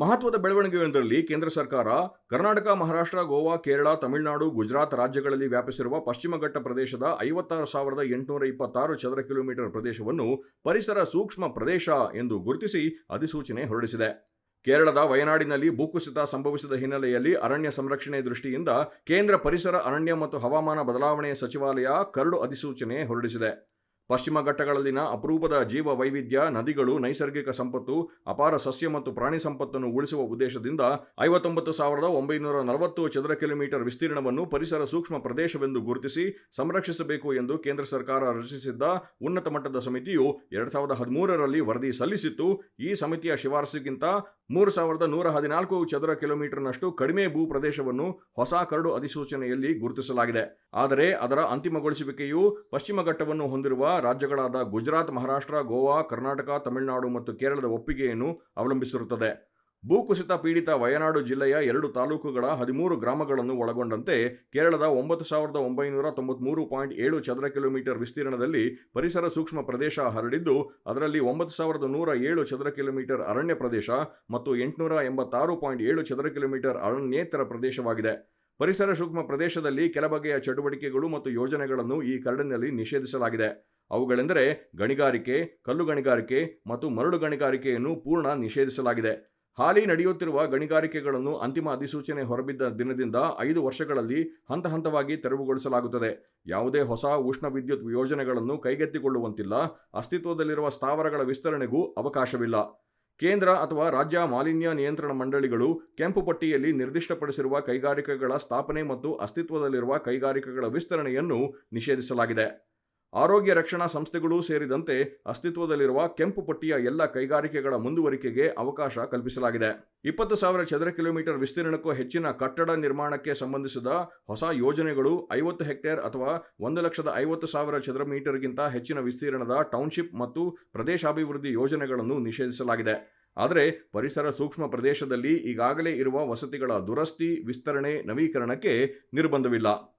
ಮಹತ್ವದ ಬೆಳವಣಿಗೆಯೊಂದರಲ್ಲಿ ಕೇಂದ್ರ ಸರ್ಕಾರ ಕರ್ನಾಟಕ, ಮಹಾರಾಷ್ಟ್ರ, ಗೋವಾ, ಕೇರಳ, ತಮಿಳುನಾಡು, ಗುಜರಾತ್ ರಾಜ್ಯಗಳಲ್ಲಿ ವ್ಯಾಪಿಸಿರುವ ಪಶ್ಚಿಮ ಘಟ್ಟ ಪ್ರದೇಶದ ಐವತ್ತಾರು ಸಾವಿರದ ಎಂಟುನೂರ ಇಪ್ಪತ್ತಾರು ಚದರ ಕಿಲೋಮೀಟರ್ ಪ್ರದೇಶವನ್ನು ಪರಿಸರ ಸೂಕ್ಷ್ಮ ಪ್ರದೇಶ ಎಂದು ಗುರುತಿಸಿ ಅಧಿಸೂಚನೆ ಹೊರಡಿಸಿದೆ. ಕೇರಳದ ವಯನಾಡಿನಲ್ಲಿ ಭೂಕುಸಿತ ಸಂಭವಿಸಿದ ಹಿನ್ನೆಲೆಯಲ್ಲಿ ಅರಣ್ಯ ಸಂರಕ್ಷಣೆ ದೃಷ್ಟಿಯಿಂದ ಕೇಂದ್ರ ಪರಿಸರ, ಅರಣ್ಯ ಮತ್ತು ಹವಾಮಾನ ಬದಲಾವಣೆ ಸಚಿವಾಲಯ ಕರಡು ಅಧಿಸೂಚನೆ ಹೊರಡಿಸಿದೆ. ಪಶ್ಚಿಮ ಘಟ್ಟಗಳಲ್ಲಿನ ಅಪರೂಪದ ಜೀವ ವೈವಿಧ್ಯ ನದಿಗಳು, ನೈಸರ್ಗಿಕ ಸಂಪತ್ತು, ಅಪಾರ ಸಸ್ಯ ಮತ್ತು ಪ್ರಾಣಿ ಸಂಪತ್ತನ್ನು ಉಳಿಸುವ ಉದ್ದೇಶದಿಂದ ಐವತ್ತೊಂಬತ್ತು ಸಾವಿರದ ಒಂಬೈನೂರ ನಲವತ್ತು ಚದರ ಕಿಲೋಮೀಟರ್ ವಿಸ್ತೀರ್ಣವನ್ನು ಪರಿಸರ ಸೂಕ್ಷ್ಮ ಪ್ರದೇಶವೆಂದು ಗುರುತಿಸಿ ಸಂರಕ್ಷಿಸಬೇಕು ಎಂದು ಕೇಂದ್ರ ಸರ್ಕಾರ ರಚಿಸಿದ್ದ ಉನ್ನತ ಮಟ್ಟದ ಸಮಿತಿಯು ಎರಡ್ ಸಾವಿರದ ಹದಿಮೂರರಲ್ಲಿ ವರದಿ ಸಲ್ಲಿಸಿತ್ತು. ಈ ಸಮಿತಿಯ ಶಿಫಾರಸಿಗಿಂತ ಮೂರು ಸಾವಿರದ ನೂರ ಹದಿನಾಲ್ಕು ಚದರ ಕಿಲೋಮೀಟರ್ನಷ್ಟು ಕಡಿಮೆ ಭೂ ಪ್ರದೇಶವನ್ನು ಹೊಸ ಕರಡು ಅಧಿಸೂಚನೆಯಲ್ಲಿ ಗುರುತಿಸಲಾಗಿದೆ. ಆದರೆ ಅದರ ಅಂತಿಮಗೊಳಿಸುವಿಕೆಯು ಪಶ್ಚಿಮ ಘಟ್ಟವನ್ನು ಹೊಂದಿರುವ ರಾಜ್ಯಗಳಾದ ಗುಜರಾತ್, ಮಹಾರಾಷ್ಟ್ರ, ಗೋವಾ, ಕರ್ನಾಟಕ, ತಮಿಳುನಾಡು ಮತ್ತು ಕೇರಳದ ಒಪ್ಪಿಗೆಯನ್ನು ಅವಲಂಬಿಸಿರುತ್ತದೆ. ಭೂಕುಸಿತ ಪೀಡಿತ ವಯನಾಡು ಜಿಲ್ಲೆಯ ಎರಡು ತಾಲೂಕುಗಳ ಹದಿಮೂರು ಗ್ರಾಮಗಳನ್ನು ಒಳಗೊಂಡಂತೆ ಕೇರಳದ ಒಂಬತ್ತು ಸಾವಿರದ ಒಂಬೈನೂರ ತೊಂಬತ್ಮೂರು ಪಾಯಿಂಟ್ ಏಳು ಚದರ ಕಿಲೋಮೀಟರ್ ವಿಸ್ತೀರ್ಣದಲ್ಲಿ ಪರಿಸರ ಸೂಕ್ಷ್ಮ ಪ್ರದೇಶ ಹರಡಿದ್ದು, ಅದರಲ್ಲಿ ಒಂಬತ್ತು ಸಾವಿರದ ನೂರ ಏಳು ಚದರ ಕಿಲೋಮೀಟರ್ ಅರಣ್ಯ ಪ್ರದೇಶ ಮತ್ತು ಎಂಟುನೂರ ಎಂಬತ್ತಾರು ಪಾಯಿಂಟ್ ಏಳು ಚದರ ಕಿಲೋಮೀಟರ್ ಅರಣ್ಯೇತರ ಪ್ರದೇಶವಾಗಿದೆ. ಪರಿಸರ ಸೂಕ್ಷ್ಮ ಪ್ರದೇಶದಲ್ಲಿ ಕೆಲ ಬಗೆಯ ಚಟುವಟಿಕೆಗಳು ಮತ್ತು ಯೋಜನೆಗಳನ್ನು ಈ ಕರಡಿನಲ್ಲಿ ನಿಷೇಧಿಸಲಾಗಿದೆ. ಅವುಗಳೆಂದರೆ ಗಣಿಗಾರಿಕೆ, ಕಲ್ಲು ಗಣಿಗಾರಿಕೆ ಮತ್ತು ಮರಳು ಗಣಿಗಾರಿಕೆಯನ್ನು ಪೂರ್ಣ ನಿಷೇಧಿಸಲಾಗಿದೆ. ಹಾಲಿ ನಡೆಯುತ್ತಿರುವ ಗಣಿಗಾರಿಕೆಗಳನ್ನು ಅಂತಿಮ ಅಧಿಸೂಚನೆ ಹೊರಬಿದ್ದ ದಿನದಿಂದ ಐದು ವರ್ಷಗಳಲ್ಲಿ ಹಂತ ಹಂತವಾಗಿ ತೆರವುಗೊಳಿಸಲಾಗುತ್ತದೆ. ಯಾವುದೇ ಹೊಸ ಉಷ್ಣ ವಿದ್ಯುತ್ ಯೋಜನೆಗಳನ್ನು ಕೈಗೆತ್ತಿಕೊಳ್ಳುವಂತಿಲ್ಲ. ಅಸ್ತಿತ್ವದಲ್ಲಿರುವ ಸ್ಥಾವರಗಳ ವಿಸ್ತರಣೆಗೂ ಅವಕಾಶವಿಲ್ಲ. ಕೇಂದ್ರ ಅಥವಾ ರಾಜ್ಯ ಮಾಲಿನ್ಯ ನಿಯಂತ್ರಣ ಮಂಡಳಿಗಳು ಕೆಂಪು ಪಟ್ಟಿಯಲ್ಲಿ ನಿರ್ದಿಷ್ಟಪಡಿಸಿರುವ ಕೈಗಾರಿಕೆಗಳ ಸ್ಥಾಪನೆ ಮತ್ತು ಅಸ್ತಿತ್ವದಲ್ಲಿರುವ ಕೈಗಾರಿಕೆಗಳ ವಿಸ್ತರಣೆಯನ್ನು ನಿಷೇಧಿಸಲಾಗಿದೆ. ಆರೋಗ್ಯ ರಕ್ಷಣಾ ಸಂಸ್ಥೆಗಳೂ ಸೇರಿದಂತೆ ಅಸ್ತಿತ್ವದಲ್ಲಿರುವ ಕೆಂಪು ಪಟ್ಟಿಯ ಎಲ್ಲ ಕೈಗಾರಿಕೆಗಳ ಮುಂದುವರಿಕೆಗೆ ಅವಕಾಶ ಕಲ್ಪಿಸಲಾಗಿದೆ. ಇಪ್ಪತ್ತು ಸಾವಿರ ಚದರ ಕಿಲೋಮೀಟರ್ ವಿಸ್ತೀರ್ಣಕ್ಕೂ ಹೆಚ್ಚಿನ ಕಟ್ಟಡ ನಿರ್ಮಾಣಕ್ಕೆ ಸಂಬಂಧಿಸಿದ ಹೊಸ ಯೋಜನೆಗಳು ಐವತ್ತು ಹೆಕ್ಟೇರ್ ಅಥವಾ ಒಂದು ಲಕ್ಷದ ಐವತ್ತು ಸಾವಿರ ಚದರ ಮೀಟರ್ಗಿಂತ ಹೆಚ್ಚಿನ ವಿಸ್ತೀರ್ಣದ ಟೌನ್ಶಿಪ್ ಮತ್ತು ಪ್ರದೇಶಾಭಿವೃದ್ಧಿ ಯೋಜನೆಗಳನ್ನು ನಿಷೇಧಿಸಲಾಗಿದೆ. ಆದರೆ ಪರಿಸರ ಸೂಕ್ಷ್ಮ ಪ್ರದೇಶದಲ್ಲಿ ಈಗಾಗಲೇ ಇರುವ ವಸತಿಗಳ ದುರಸ್ತಿ, ವಿಸ್ತರಣೆ, ನವೀಕರಣಕ್ಕೆ ನಿರ್ಬಂಧವಿಲ್ಲ.